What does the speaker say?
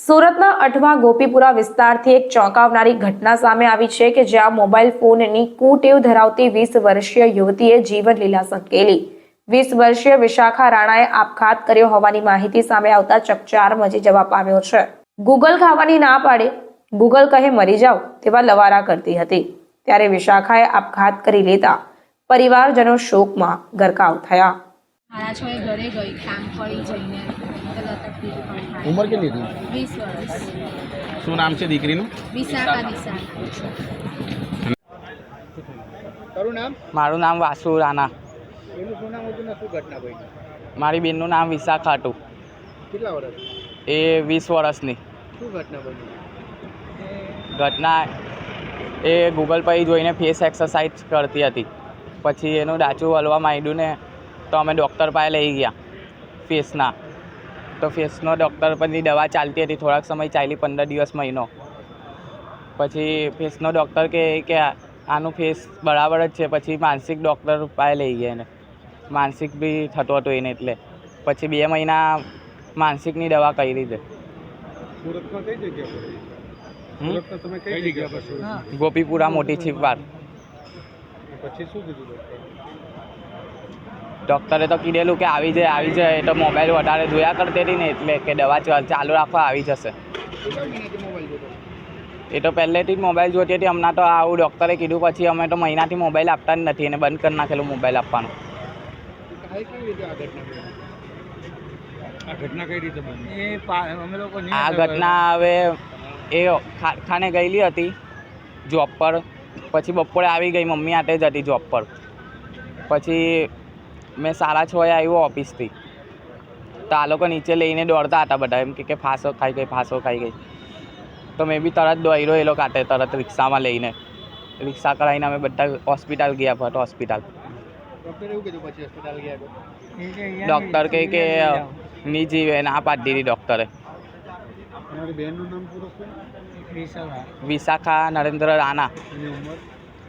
સુરતના અઠવા ગોપીપુરા વિસ્તારથી એક ચોંકાવનારી ઘટના સામે આવી છે કે જ્યાં મોબાઈલ ફોનની કુટેવ ધરાવતી વીસ વર્ષીય યુવતીએ જીવન લીલા સંકેલી. વીસ વર્ષીય વિશાખા રાણાએ આપઘાત કર્યો હોવાની માહિતી સામે આવતા ચકચાર મચી જવા પામ્યો છે. ગૂગલ ખાવાની ના પાડે, ગૂગલ કહે મરી જાઓ તેવા લવારા કરતી હતી. ત્યારે વિશાખાએ આપઘાત કરી લેતા પરિવારજનો શોકમાં ગરકાવ થયા. મારા છો એ ઘરે ગઈ કામ પડી જઈને તો લટકતી હતી પણ થાય. ઉંમર કેટલી હતી? વીસ વર્ષ. શું નામ છે દીકરીનું? વિશાખા દિશા તારું નામ? મારું નામ વાસુ રાણા એનું શું નામ હતું ને શું ઘટના બની? મારી બેનનું નામ વિશાખા હતું. કેટલા વર્ષ? એ વીસ વર્ષની. શું ઘટના બની? ઘટના એ ગૂગલ પર જોઈને ફેસ એક્સરસાઇઝ કરતી હતી. પછી એનું ડાચું હલવા માંડ્યું ને તો અમે ડૉક્ટર પાસે લઈ ગયા ફેસના. તો ફેસનો ડૉક્ટર પરની દવા ચાલતી હતી થોડાક સમય ચાલી પંદર દિવસ મહિનો. પછી ફેસનો ડૉક્ટર કહે કે આનું ફેસ બરાબર જ છે પછી માનસિક ડૉક્ટર પાસે લઈ ગયા એને. માનસિક બી થતો હતો એને એટલે. પછી બે મહિના માનસિકની દવા કરી છે ગોપીપુરા મોટી છીપવાર પછી શું કીધું ડૉક્ટરે? તો કીધેલું કે આવી જાય આવી જાય તો મોબાઈલ વધારે જોયા કરતી હતી ને એટલે કે દવા ચાલ- રાખવા આવી જશે. એ તો પહેલેથી જ મોબાઈલ જોતી હતી હમણાં તો આવું ડૉક્ટરે કીધું પછી અમે તો મહિનાથી મોબાઈલ આપતા જ નથી એને બંધ કરી નાખેલું મોબાઈલ આપવાનું. આ ઘટના હવે એ ખાને ગયેલી હતી જોબ પર. પછી બપોરે આવી ગઈ મમ્મી આટે જ હતી જોબ પર. પછી મેં સાડા છ એ આવ્યો ઓફિસથી. તો આ લોકો નીચે લઈને દોડતા હતા બધા. એમ કે કે ફાંસો ખાઈ ગઈ ફાંસો ખાઈ ગઈ. તો મેં બી તરત દોડ્યો એ લોકો હાથે તરત રિક્ષામાં લઈને. રિક્ષા કરાવીને અમે બધા હોસ્પિટલ ગયા ફટ હોસ્પિટલ. ડૉક્ટરે એવું કીધું પછી હોસ્પિટલ ગયા તો? ડૉક્ટર કહે કે ની જીવે ના પાડી દીધી ડૉક્ટરે વિશાખા. નરેન્દ્ર રાણા.